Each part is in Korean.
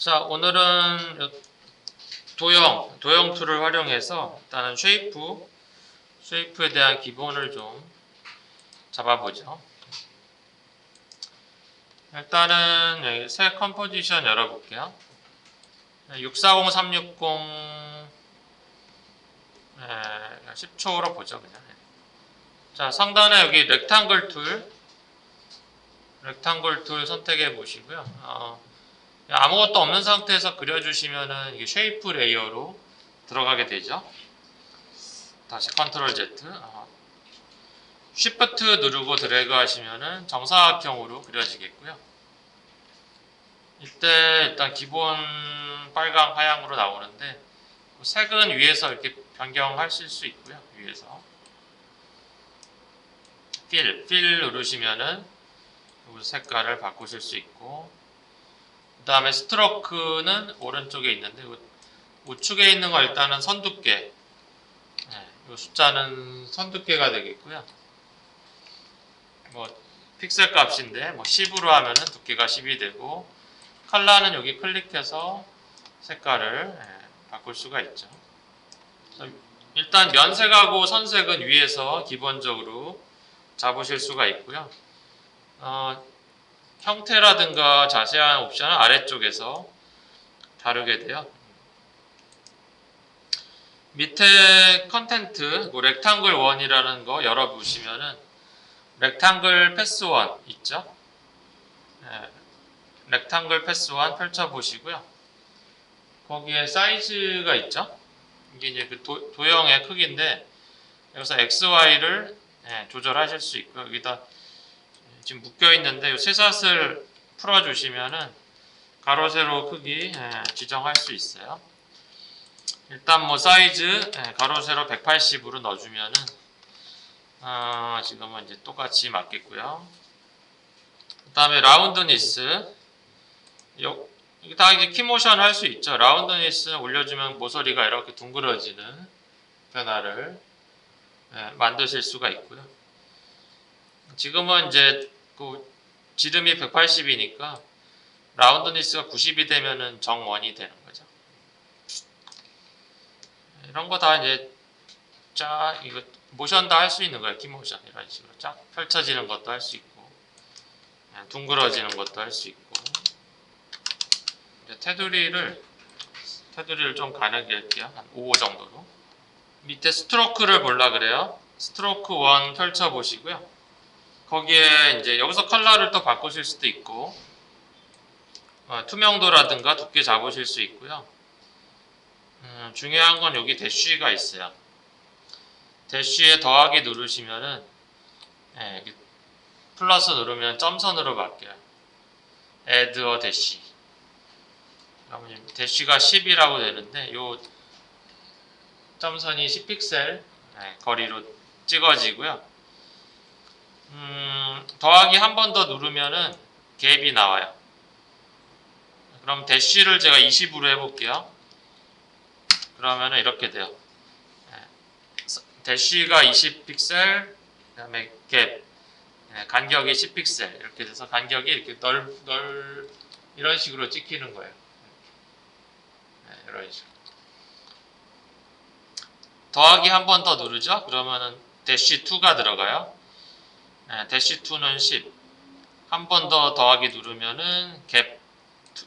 자, 오늘은 요 도형, 도형 툴을 활용해서 일단은 쉐이프, 쉐이프에 대한 기본을 좀 잡아보죠. 일단은 여기 새 컴포지션 열어볼게요. 640, 360, 예, 10초로 보죠, 그냥. 자, 상단에 여기 렉탱글 툴, 렉탱글 툴 선택해 보시고요. 어, 아무것도 없는 상태에서 그려주시면은 이게 쉐이프 레이어로 들어가게 되죠. 다시 컨트롤 Z. 어, 쉬프트 누르고 드래그 하시면은 정사각형으로 그려지겠고요. 이때 일단 기본 빨강 하향으로 나오는데 색은 위에서 이렇게 변경하실 수 있고요. 위에서 필, 필 누르시면은 요 색깔을 바꾸실 수 있고 그 다음에 스트로크는 오른쪽에 있는데 요 우측에 있는 거 일단은 선두께. 네, 요 숫자는 선두께가 되겠고요. 뭐 픽셀 값인데 뭐 10으로 하면은 두께가 10이 되고 컬러는 여기 클릭해서 색깔을 예, 바꿀 수가 있죠. 일단 면색하고 선색은 위에서 기본적으로 잡으실 수가 있고요. 어, 형태라든가 자세한 옵션은 아래쪽에서 다루게 돼요. 밑에 컨텐트, 그 렉탱글 1이라는 거 열어보시면은 렉탱글 패스 1 있죠? 네, 렉탱글 패스 1 펼쳐보시고요. 거기에 사이즈가 있죠? 이게 이제 그 도, 도형의 크기인데 여기서 XY를 네, 조절하실 수 있고요. 여기다 지금 묶여 있는데 이 쇠사슬 풀어 주시면은 가로 세로 크기 예, 지정할 수 있어요. 일단 뭐 사이즈 예, 가로 세로 180으로 넣어주면은 어, 지금은 이제 똑같이 맞겠고요. 그 다음에 라운드 니스 요 이게 다 이제 키모션 할 수 있죠. 라운드 니스 올려주면 모서리가 이렇게 둥그러지는 변화를 예, 만드실 수가 있고요. 지금은 이제 그 지름이 180이니까 라운드니스가 90이 되면은 정원이 되는 거죠. 이런 거 다 이제 쫙 이거 모션 다 할 수 있는 거예요. 키모션 이런 식으로 쫙 펼쳐지는 것도 할 수 있고 그냥 둥그러지는 것도 할 수 있고 이제 테두리를 테두리를 좀 가늘게 할게요. 한5 정도로 밑에 스트로크를 볼라 그래요. 스트로크 1 펼쳐 보시고요. 거기에 이제 여기서 컬러를 또 바꾸실 수도 있고 어, 투명도라든가 두께 잡으실 수 있고요. 음, 중요한 건 여기 대쉬가 있어요. 대쉬에 더하기 누르시면은 예, 플러스 누르면 점선으로 바뀌어요. add a 대쉬. 그러면 대쉬가 10이라고 되는데 요 점선이 10픽셀 예, 거리로 찍어지고요. 음, 더하기 한 번 더 누르면은 갭이 나와요. 그럼 대쉬를 제가 20으로 해볼게요. 그러면은 이렇게 돼요. 대쉬가 20픽셀, 그 다음에 갭, 예, 간격이 10픽셀 이렇게 돼서 간격이 이렇게 넓, 넓 이런 식으로 찍히는 거예요. 네, 이런 식으로. 더하기 한 번 더 누르죠. 그러면은 대쉬 2가 들어가요. 네, 대시 2는 10. 한 번 더 더하기 누르면은 갭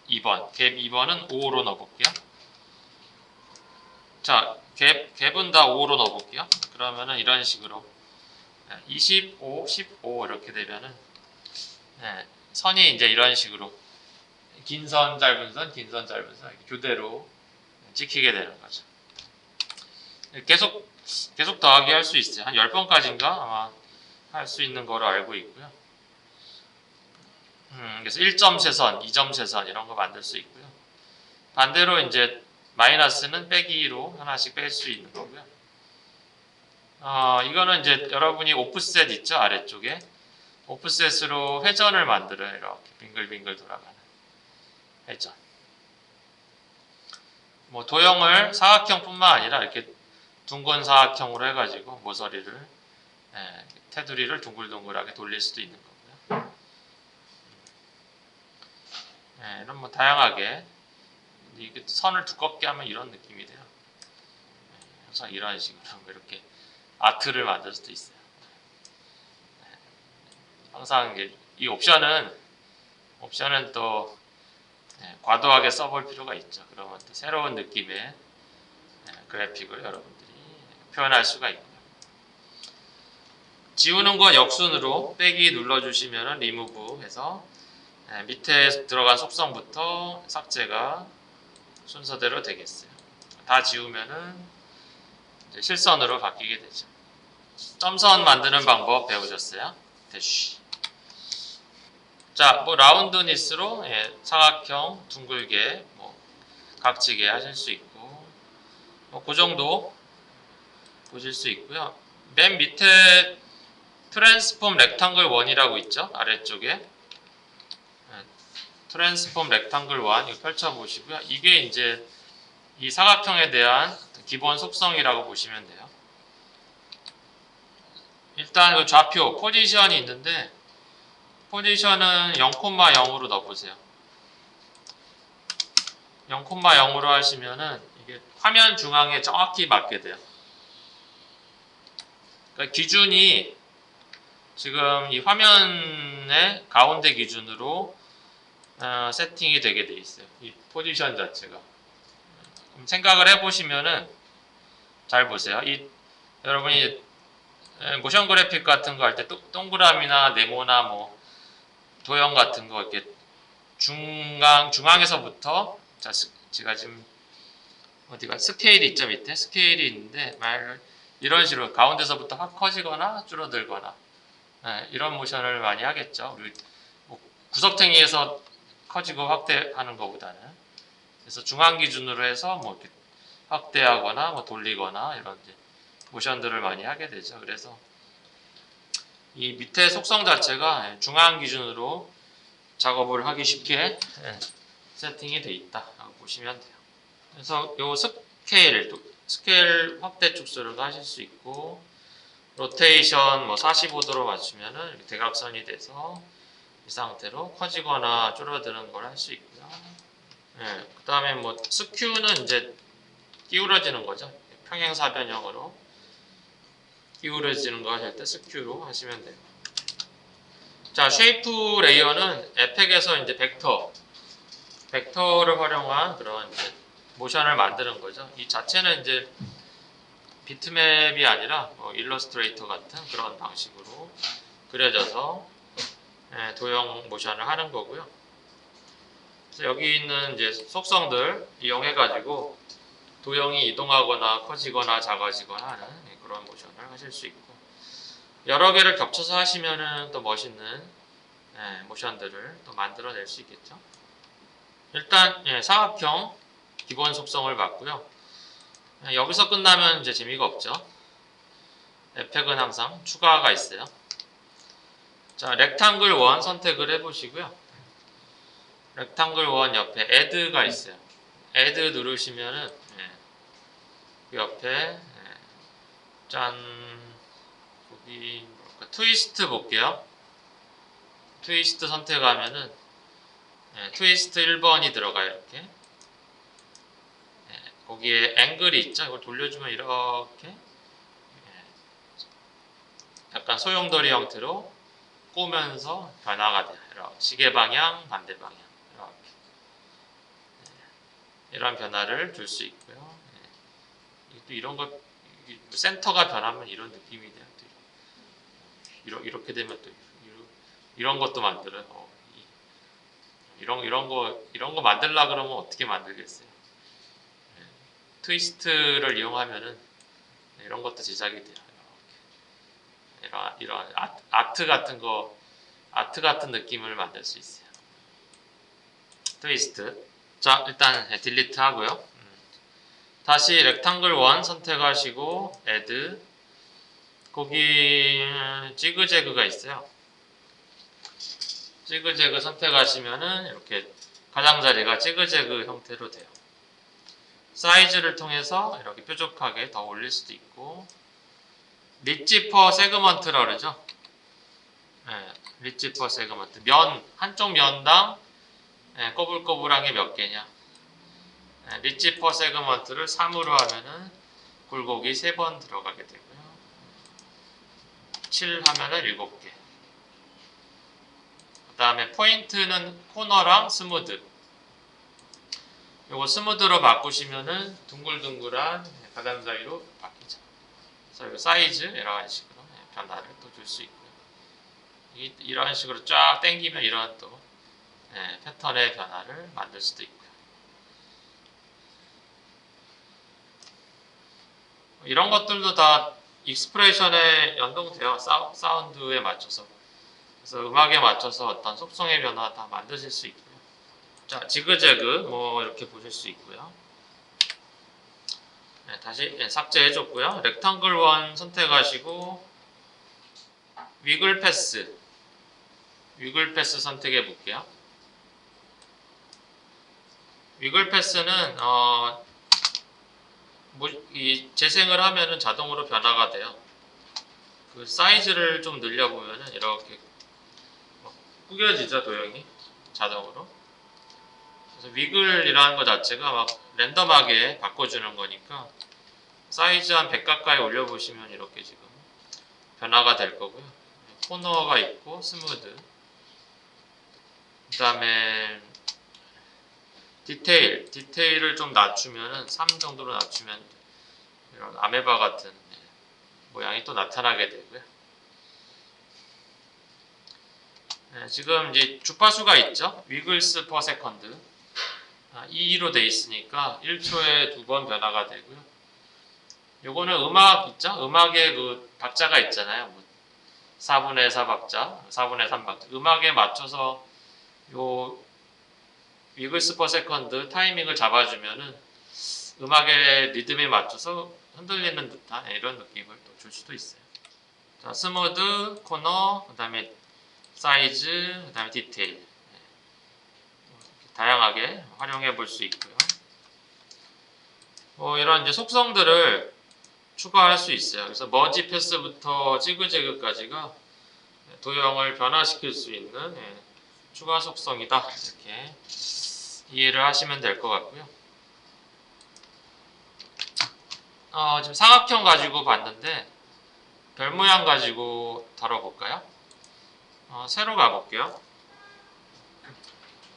2번. 갭 2번은 5로 넣어볼게요. 자, 갭, 갭은 다 5로 넣어볼게요. 그러면은 이런 식으로 25, 15 이렇게 되면은 네, 선이 이제 이런 식으로 긴 선, 짧은 선, 긴 선, 짧은 선 교대로 찍히게 되는 거죠. 계속 계속 더하기 할 수 있어요. 한 10번까지인가 아마 할 수 있는 거로 알고 있고요. 음, 그래서 1점 세선, 2점 세선 이런 거 만들 수 있고요. 반대로 이제 마이너스는 빼기로 하나씩 뺄 수 있는 거고요. 어, 이거는 이제 여러분이 오프셋 있죠 아래쪽에 오프셋으로 회전을 만들어요 이렇게 빙글빙글 돌아가는 회전. 뭐 도형을 사각형뿐만 아니라 이렇게 둥근 사각형으로 해가지고 모서리를 예, 테두리를 둥글둥글하게 돌릴 수도 있는 거고요. 예, 이런 뭐 다양하게 이게 선을 두껍게 하면 이런 느낌이 돼요. 네, 그래서 이런 식으로 뭐 이렇게 아트를 만들 수도 있어요. 네. 항상 이 옵션은 옵션은 또 네, 과도하게 써볼 필요가 있죠. 그러면 또 새로운 느낌의 네, 그래픽을 여러분들이 표현할 수가 있고요. 지우는 건 역순으로 빼기 눌러주시면 리무브 해서 네, 밑에 들어간 속성부터 삭제가 순서대로 되겠어요. 다 지우면은 이제 실선으로 바뀌게 되죠. 점선 만드는 방법 배우셨어요? 대쉬. 자, 뭐 라운드 니스로 예, 사각형, 둥글게, 뭐 각지게 하실 수 있고, 뭐그 정도 보실 수 있고요. 맨 밑에 트랜스폼 렉탕글 1이라고 있죠? 아래쪽에 예, 트랜스폼 렉탕글 1 이거 펼쳐 보시고요. 이게 이제 이 사각형에 대한 기본 속성이라고 보시면 돼요. 일단 그 좌표 포지션이 있는데 포지션은 0,0으로 넣어보세요. 0,0으로 하시면은 이게 화면 중앙에 정확히 맞게 돼요. 그러니까 기준이 지금 이 화면의 가운데 기준으로 어, 세팅이 되게 돼 있어요. 이 포지션 자체가. 그럼 생각을 해보시면은 잘 보세요. 이 여러분이 에, 모션 그래픽 같은 거 할 때 동그라미나 네모나 뭐 도형 같은 거 이렇게 중앙 중앙에서부터 자 스- 제가 지금 어디가 스케일이 있죠 밑에 스케일이 있는데 말 이런 식으로 가운데서부터 확 커지거나 줄어들거나 예, 이런 모션을 많이 하겠죠. 뭐 구석탱이에서 커지고 확대하는 것보다는 그래서 중앙 기준으로 해서 뭐 확대하거나 뭐 돌리거나 이런 모션들을 많이 하게 되죠. 그래서 이 밑에 속성 자체가 중앙 기준으로 작업을 하기 쉽게 예, 세팅이 돼 있다라고 보시면 돼요. 그래서 요 스케일, 또 스케일 확대 축소를 하실 수 있고 로테이션 뭐 45도로 맞추면은 대각선이 돼서 이 상태로 커지거나 줄어드는 걸 할 수 있고요. 예, 그다음에 뭐 스큐는 이제 기울어지는 거죠. 평행사변형으로 기울어지는 거 하실 때 스큐로 하시면 돼요. 자, 쉐이프 레이어는 에펙에서 이제 벡터, 벡터를 활용한 그런 모션을 만드는 거죠. 이 자체는 이제 비트맵이 아니라 뭐 일러스트레이터 같은 그런 방식으로 그려져서 예, 도형 모션을 하는 거고요. 그래서 여기 있는 이제 속성들 이용해 가지고 도형이 이동하거나 커지거나 작아지거나 하는 예, 그런 모션을 하실 수 있고 여러 개를 겹쳐서 하시면은 또 멋있는 예, 모션들을 또 만들어낼 수 있겠죠. 일단 예, 사각형 기본 속성을 봤고요. 예, 여기서 끝나면 이제 재미가 없죠. 에펙은 항상 추가가 있어요. 자, 렉탕글 1 선택을 해보시고요. 렉탕글 1 옆에 add가 있어요. add 누르시면은 예, 그 옆에 예, 짠 거기 뭐랄까, 트위스트 볼게요. 트위스트 선택하면은 예, 트위스트 1번이 들어가요 이렇게. 예, 거기에 앵글이 있죠. 이걸 돌려주면 이렇게 예, 약간 소용돌이 형태로 꼬면서 변화가 돼요. 이렇게 시계 방향, 반대 방향 이렇게 예, 이런 변화를 줄 수 있고요. 예, 또 이런 거 이게 센터가 변하면 이런 느낌이 돼요. 또 이런 이렇게 되면 또 이런, 것도 만들어요. 어, 이- 이런 이런 거 이런 거 만들라 그러면 어떻게 만들겠어요? 예, 트위스트를 이용하면은 이런 것도 제작이 돼요. 이런 이런 아- 아트 같은 거 아트 같은 느낌을 만들 수 있어요. 트위스트. 자 일단 예, 딜리트 하고요. 음. 다시 렉탕글 1 선택하시고 add 거기 음, 지그재그가 있어요. 지그재그 선택하시면은 이렇게 가장자리가 지그재그 형태로 돼요. 사이즈를 통해서 이렇게 뾰족하게 더 올릴 수도 있고 리치 퍼 세그먼트라 그러죠. 네, 리치 퍼 세그먼트 면 한쪽 면당 네, 꼬불꼬불한 게 몇 개냐 네, 리치 퍼 세그먼트를 3으로 하면은 굴곡이 3번 들어가게 되고요. 7 하면은 7개. 그 다음에 포인트는 코너랑 스무드. 요거 스무드로 바꾸시면은 둥글둥글한 가장자리로 바뀌죠. 그래서 요 사이즈 이런 식으로 네, 변화를 또 줄 수 있고요. 이, 이런 식으로 쫙 당기면 이런 또 네, 패턴의 변화를 만들 수도 있고요. 이런 것들도 다 익스프레션에 연동돼요. 사운드에 맞춰서. 그래서 음악에 맞춰서 어떤 속성의 변화 다 만드실 수 있고요. 자, 지그재그 뭐 이렇게 보실 수 있고요. 네, 다시 네, 삭제해줬고요. 렉탱글 원 선택하시고 위글 패스 위글 패스 선택해 볼게요. 위글 패스는 어, 뭐, 이 재생을 하면은 자동으로 변화가 돼요. 그 사이즈를 좀 늘려보면은 이렇게 막 구겨지죠 도형이 자동으로. 그래서 위글이라는 것 자체가 막 랜덤하게 바꿔주는 거니까 사이즈 한 100 가까이 올려보시면 이렇게 지금 변화가 될 거고요. 코너가 있고 스무드. 그 다음에 디테일, 디테일을 좀 낮추면은 3 정도로 낮추면 이런 아메바 같은 예, 모양이 또 나타나게 되고요. 네, 지금 이제 주파수가 있죠. 위글스 퍼 세컨드. 아, 2로 돼 있으니까 1초에 두 번 변화가 되고요. 요거는 음악 있죠? 음악의 그 박자가 있잖아요. 뭐 4분의 4 박자, 4분의 3 박자. 음악에 맞춰서 요 위글스 퍼 세컨드 타이밍을 잡아주면은 음악의 리듬에 맞춰서 흔들리는 듯한 이런 느낌을 또 줄 수도 있어요. 자, 스무드, 코너, 그 다음에 사이즈, 그 다음에 디테일. 네. 다양하게 활용해 볼 수 있고요. 뭐 이런 이제 속성들을 추가할 수 있어요. 그래서 머지 패스부터 지그재그까지가 도형을 변화시킬 수 있는 예, 추가 속성이다. 이렇게 이해를 하시면 될 것 같고요. 어, 지금 삼각형 가지고 봤는데 별 모양 가지고 다뤄볼까요? 어, 새로 가볼게요.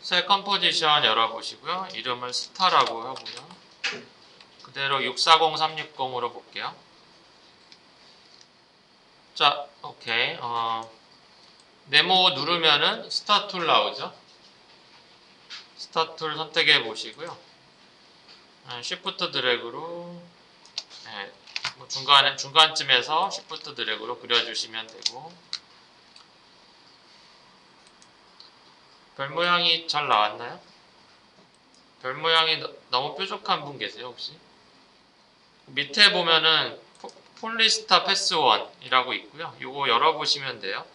새 컴포지션 열어보시고요. 이름을 스타라고 하고요. 그대로 640360으로 볼게요. 자, 오케이. 어, 네모 누르면은 스타 툴 나오죠. 스타 툴 선택해 보시고요. 쉬프트 드래그로 네, 뭐 중간에 중간쯤에서 쉬프트 드래그로 그려주시면 되고 별 모양이 잘 나왔나요? 별 모양이 너, 너무 뾰족한 분 계세요 혹시? 밑에 보면은 포, 폴리스타 패스 1이라고 있고요. 이거 열어보시면 돼요.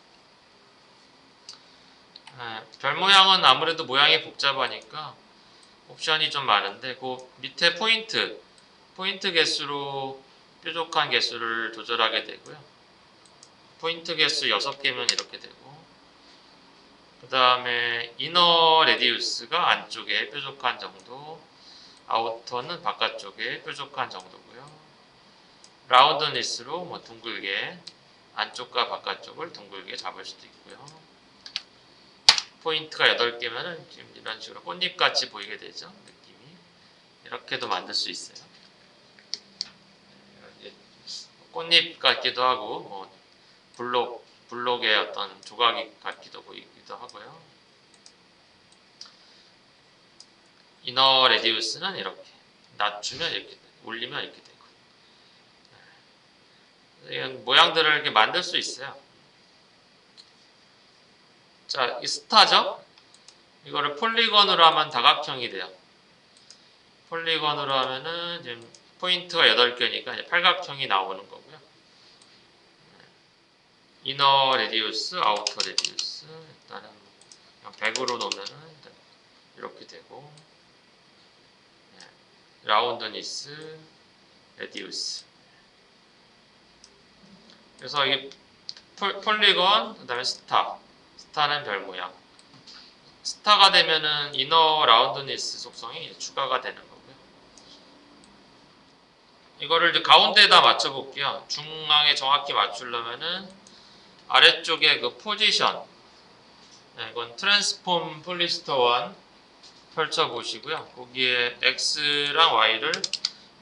네, 별 모양은 아무래도 모양이 복잡하니까 옵션이 좀 많은데 그 밑에 포인트 포인트 개수로 뾰족한 개수를 조절하게 되고요. 포인트 개수 6개면 이렇게 되고 그 다음에 이너 레디우스가 안쪽에 뾰족한 정도 아우터는 바깥쪽에 뾰족한 정도고요. 라운드니스로 뭐 둥글게 안쪽과 바깥쪽을 둥글게 잡을 수도 있고요. 포인트가 8개면은 지금 이런 식으로 꽃잎 같이 보이게 되죠. 느낌이. 이렇게도 만들 수 있어요. 꽃잎 같기도 하고 뭐 블록 블록의 어떤 조각이 같기도 보이 기도 하고요. 이너 레디우스는 이렇게 낮추면 이렇게 올리면 이렇게 되고 이런 모양들을 이렇게 만들 수 있어요. 자, 이 스타죠? 이거를 폴리건으로 하면 다각형이 돼요. 폴리건으로 하면은 지금 포인트가 8개니까 이제 팔각형이 나오는 거고요. 이너 레디우스, 아우터 레디우스 일단은 그냥 100으로 놓으면은 이렇게 되고 네. 라운드니스, 레디우스 그래서 이게 폴리건, 그 다음에 스타 스타는 별 모양 스타가 되면은 이너 라운드니스 속성이 추가가 되는 거고요. 이거를 이제 가운데에다 맞춰 볼게요. 중앙에 정확히 맞추려면은 아래쪽에 그 포지션 네, 이건 트랜스폼 폴리스터 1 펼쳐 보시고요. 거기에 x랑 y를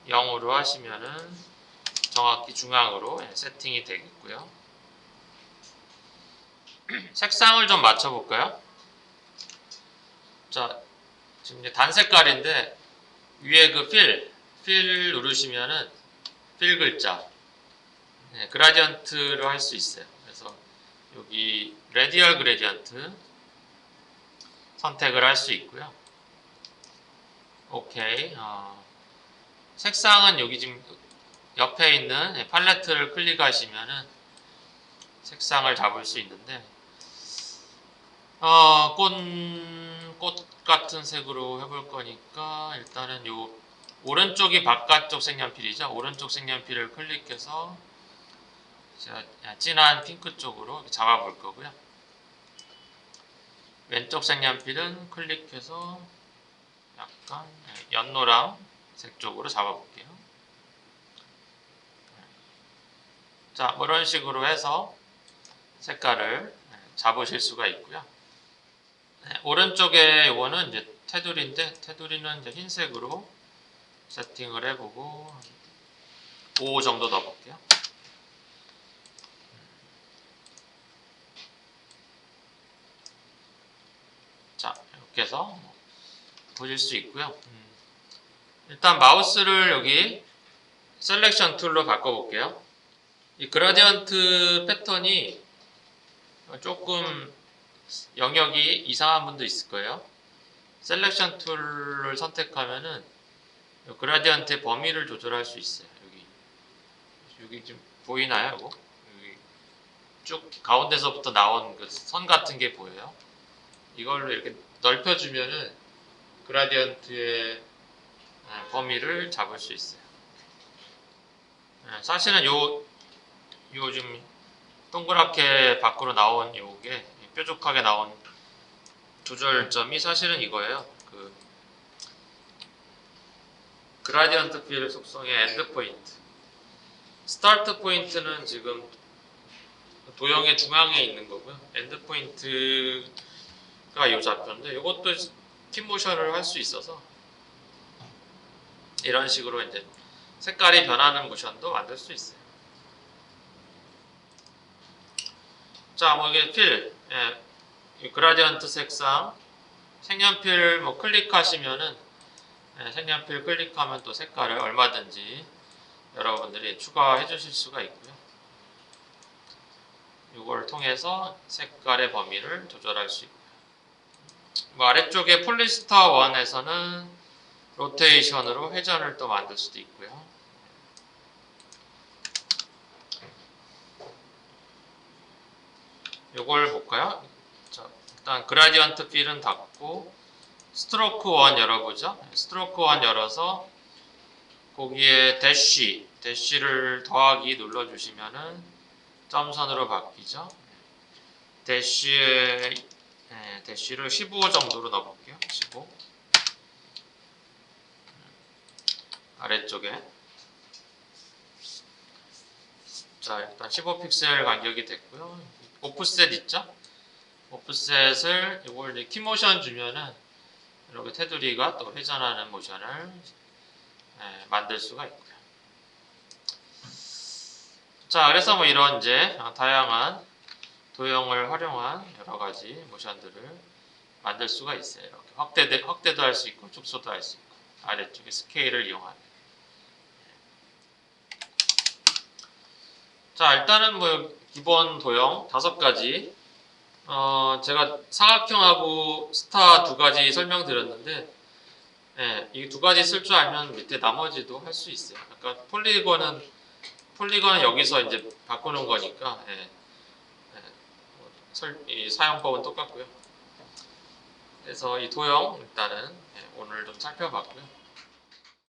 0으로 하시면은 정확히 중앙으로 예, 세팅이 되겠고요. 색상을 좀 맞춰 볼까요? 자, 지금 이제 단 색깔인데 위에 그 필, 필 누르시면은 필 글자 네, 그라디언트로 할 수 있어요. 그래서 여기 레디얼 그레디언트 선택을 할 수 있고요. 오케이. 어, 색상은 여기 지금 옆에 있는 예, 팔레트를 클릭하시면은 색상을 잡을 수 있는데 어, 꽃, 꽃 같은 색으로 해볼 거니까 일단은 요 오른쪽이 바깥쪽 색연필이죠. 오른쪽 색연필을 클릭해서 진한 핑크 쪽으로 잡아볼 거고요. 왼쪽 색연필은 클릭해서 약간 연노랑 색 쪽으로 잡아볼게요. 자, 뭐 이런 식으로 해서 색깔을 잡으실 수가 있고요. 네, 오른쪽에 이거는 이제 테두리인데 테두리는 이제 흰색으로 세팅을 해보고 5 정도 넣어볼게요. 해서 보실 수 있고요. 음, 일단 마우스를 여기 셀렉션 툴로 바꿔볼게요. 이 그라디언트 패턴이 조금 영역이 이상한 분도 있을 거예요. 셀렉션 툴을 선택하면은 그라디언트의 범위를 조절할 수 있어요. 여기 여기 지금 보이나요? 이거? 여기 쭉 가운데서부터 나온 그 선 같은 게 보여요. 이걸로 이렇게 넓혀주면은 그라디언트의 아, 범위를 잡을 수 있어요. 네, 사실은 요 요즘 동그랗게 밖으로 나온 요게 뾰족하게 나온 조절점이 사실은 이거예요. 그 그라디언트 필 속성의 엔드 포인트. 스타트 포인트는 지금 도형의 중앙에 있는 거고요. 엔드 포인트 가이 좌표인데 이것도 키 모션을 할 수 있어서 이런 식으로 이제 색깔이 변하는 모션도 만들 수 있어요. 자, 뭐 이게 필, 예, 이 그라디언트 색상, 색연필 뭐 클릭하시면은 예, 색연필 클릭하면 또 색깔을 얼마든지 여러분들이 추가해 주실 수가 있고요. 이걸 통해서 색깔의 범위를 조절할 수 있고 요. 뭐 아래쪽에 폴리스타 1에서는 로테이션으로 회전을 또 만들 수도 있고요. 이걸 볼까요? 자, 일단 그라디언트 필은 닫고 스트로크 1 열어보죠. 스트로크 1 열어서 거기에 대쉬, 대쉬를 더하기 눌러주시면은 점선으로 바뀌죠. 대쉬에 네, 대쉬를 15 정도로 넣어볼게요. 15 아래쪽에 자 일단 15 픽셀 간격이 됐고요. 오프셋 있죠? 오프셋을 이걸 이제 키모션 주면은 이렇게 테두리가 또 회전하는 모션을 예, 만들 수가 있고요. 자, 그래서 뭐 이런 이제 다양한 도형을 활용한 여러 가지 모션들을 만들 수가 있어요. 이렇게 확대 확대도 할 수 있고 축소도 할 수 있고 아래쪽에 스케일을 이용하는. 자, 일단은 뭐 기본 도형 다섯 가지. 어, 제가 사각형하고 스타 두 가지 설명드렸는데, 예, 이 두 가지 쓸 줄 알면 밑에 나머지도 할 수 있어요. 아까 폴리건은 폴리건은 여기서 이제 바꾸는 거니까, 예, 설, 이 사용법은 똑같고요. 그래서 이 도형 일단은 예, 오늘 좀 살펴봤고요.